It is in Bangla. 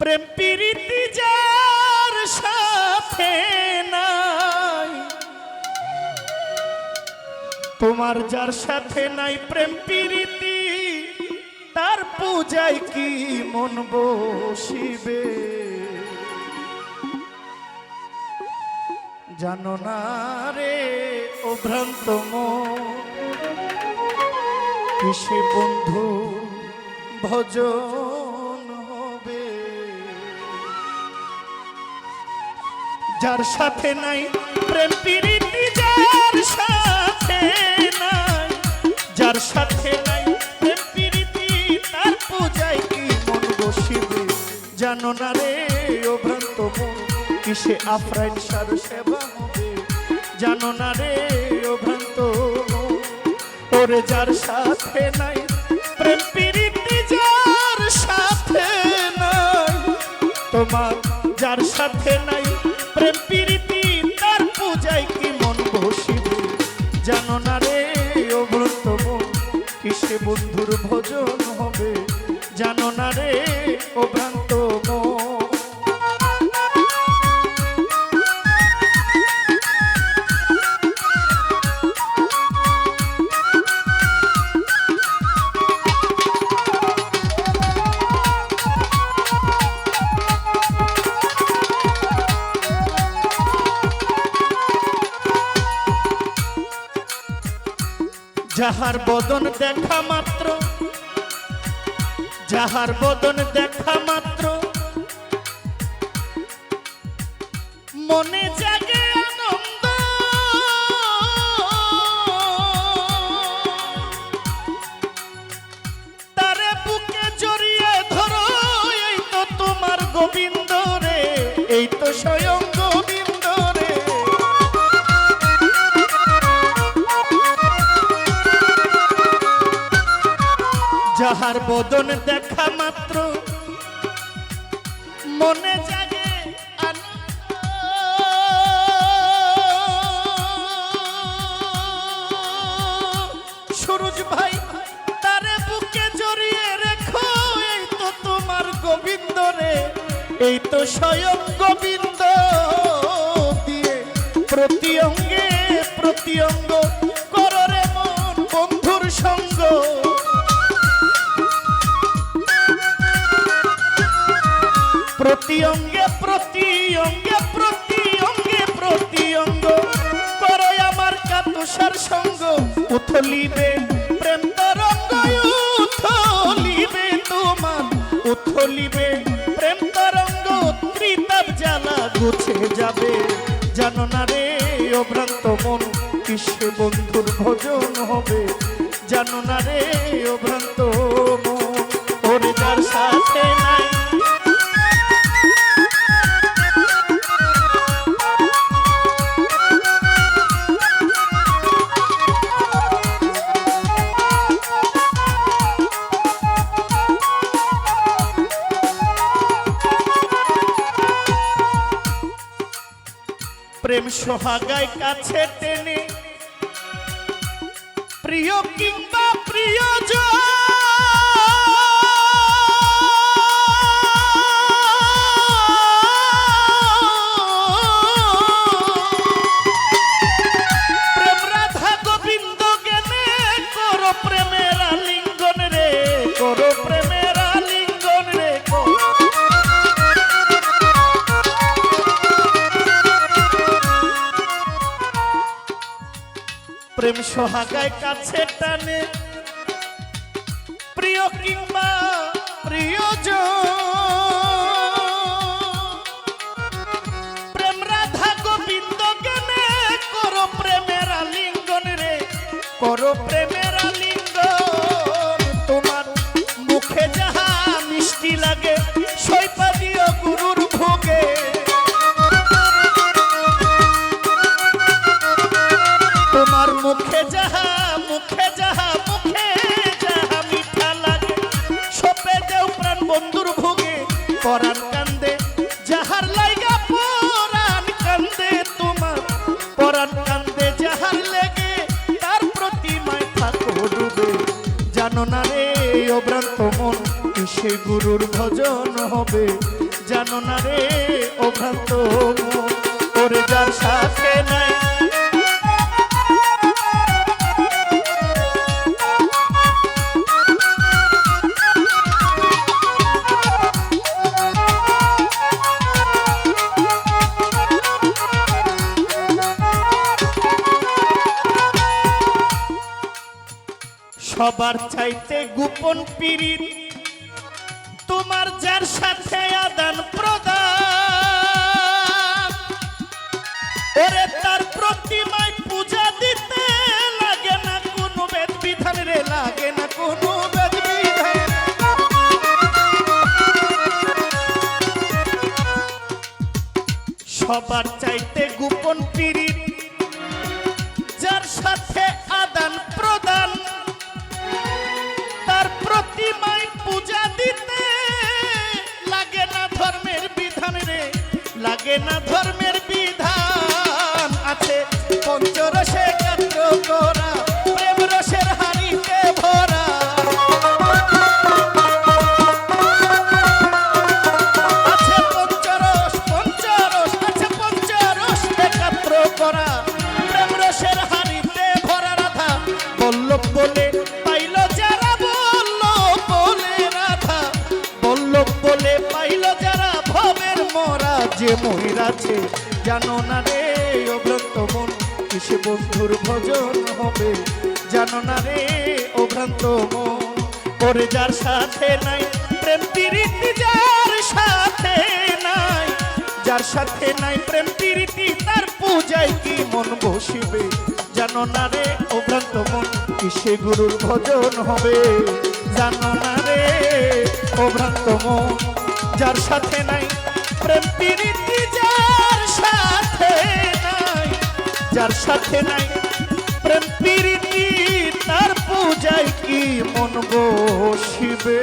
প্রেম যার সাথে নাই। তোমার যার সাথে নাই প্রেম প্রীতি, তার পূজায় কি মন বসিবে? জানো না রে, ও ভ্রান্ত কিসে বন্ধু ভজন যার সাথে নাই, প্রেম প্রীতি যার সাথে নাই। যার সাথে নাই, প্রেম প্রীতি তার পূজায় কি মন বসিবে? জানো না রে, ও ভ্রান্ত মন, কিসে আফরাইন সার সেবা হবে? জানো না রে, ও ভ্রান্ত ওরে যার সাথে নাই, প্রেম প্রীতি যার সাথে নাই। তোমার যার সাথে নাই প্রেম প্রীতি, তার পূজায় কি মন বসিবে? জানো না রে, ও ব্রত কিসে বন্ধুর ভোজন হবে? জানো না রে, ও যাহার বদন দেখা মাত্র, যাহার বদন দেখা মাত্র, মনে জাগে আনন্দ। তারে বুকে জড়িয়ে ধরো, এই তো তোমার গোবিন্দ রে, এই তো স্বয়ং বদন দেখা মাত্র মনে জাগে। সুরজ ভাই, তারে বুকে জড়িয়ে রেখো, এই তো তোমার গোবিন্দ রে এই তো স্বয়ং গোবিন্দ দিয়ে প্রতি অঙ্গে, প্রতি অঙ্গ প্রতি অঙ্গে প্রতি অঙ্গে প্রতি অঙ্গে প্রতি অঙ্গ করো আমার কাতুষার সঙ্গ, উথলিবে প্রেম তরঙ্গ, উথলিবে তোমার। উথলিবে প্রেম তরঙ্গ ত্রিতাপ জ্বালা গুছে যাবে। জানো না রে অভ্রান্ত মন, কিসে বন্ধুর ভোজন হবে? জানো না রে অভ্রান্ত মন, ওরে যার সাথে নাই। প্রেম সোহাগায় কাছে টেনে। প্রিয় কিংবা প্রিয় প্রেম সোহাগায় কাছে টানে। প্রিয় কিংবা প্রিয়জন, প্রেম রাধা গোবিন্দ কেন করো প্রেমের আলিঙ্গন রে, করো প্রেমের জানো না রে, অভ্রান্ত মন, কিসে গুরুর ভজন হবে? জানো না রে ও মন, ওরে যার সাথে নাই সবার চাইতে গোপন পিরিত তোমার যার সাথে আদান প্রদান ওরে তার প্রতিমায় পূজা দিতে লাগে না কোনো বেদ বিধান রে, লাগে না কোনো সবার চাইতে গোপন পিরিত জানো না রে অভ্রান্ত মন, কিসে বন্ধুর ভজন হবে? জানো না রে অভ্রান্ত মন পরে যার সাথে নাই, প্রেম প্রীতি যার সাথে নাই। যার সাথে নাই প্রেম প্রীতি তার পূজায় কি মন বসিবে? জানো না রে অভ্রান্ত মন, কিসে গুরুর ভজন হবে? জানো না রে অভ্রান্ত মন, যার সাথে নাই প্রেম প্রীতি যার যার সাথে নাই প্রেম প্রীতি তার পূজায় কি মন বসিবে